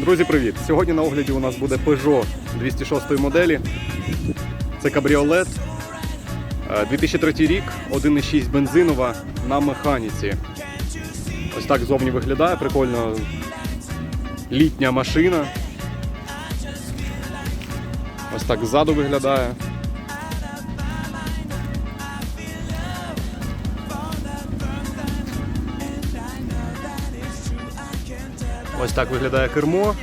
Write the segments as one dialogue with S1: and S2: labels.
S1: Друзі, привіт! Сьогодні на огляді у нас буде Peugeot 206 моделі. Це кабріолет. Е, 2003 рік, 1,6 бензинова на механіці. Ось так зовні виглядає, прикольно. Літня машина. Ось так ззаду виглядає. Ось так виглядає кермо.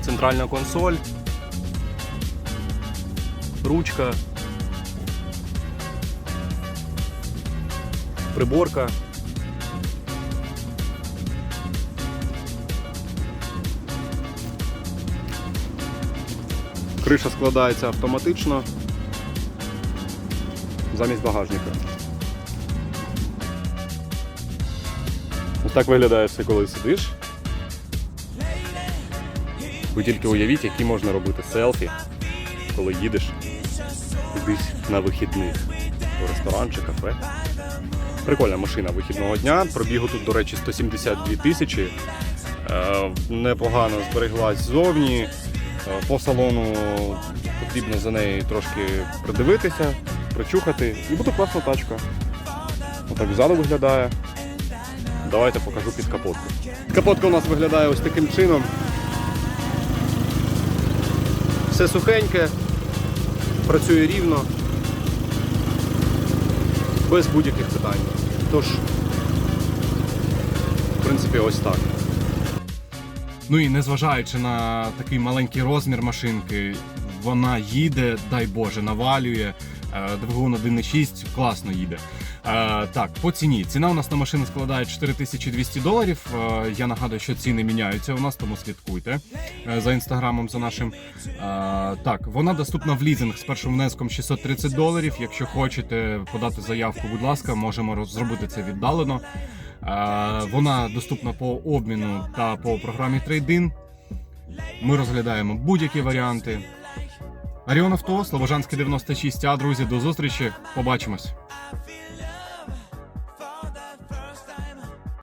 S1: Центральна консоль. Ручка. Приборка. Криша складається автоматично замість багажника. Так виглядає все, коли сидиш. Ви тільки уявіть, які можна робити селфі, коли їдеш кудись на вихідних. В ресторан чи кафе. Прикольна машина вихідного дня. Пробігу тут, до речі, 172 тисячі. Е, Непогано збереглась ззовні. Е, По салону потрібно за нею трошки придивитися, причухати. І буде класна тачка. Отак ззаду виглядає. Давайте покажу під капотку. Капотка у нас виглядає ось таким чином. Все сухеньке, працює рівно, без будь-яких питань. Тож, в принципі, ось так.
S2: Ну і незважаючи на такий маленький розмір машинки, вона їде, дай Боже, навалює. Е, Двигун 1.6 класно їде. Е, Так, по ціні. Ціна у нас на машину складає 4200 доларів. Е, Я нагадую, що ціни міняються у нас, тому слідкуйте за інстаграмом за нашим. Так, вона доступна в лізинг з першим внеском 630 доларів. Якщо хочете подати заявку, будь ласка, можемо зробити це віддалено. Вона доступна по обміну та по програмі Trade-in. Ми розглядаємо будь-які варіанти. Аріон Авто, Слобожанський 96 А, друзі, до зустрічі. Побачимось.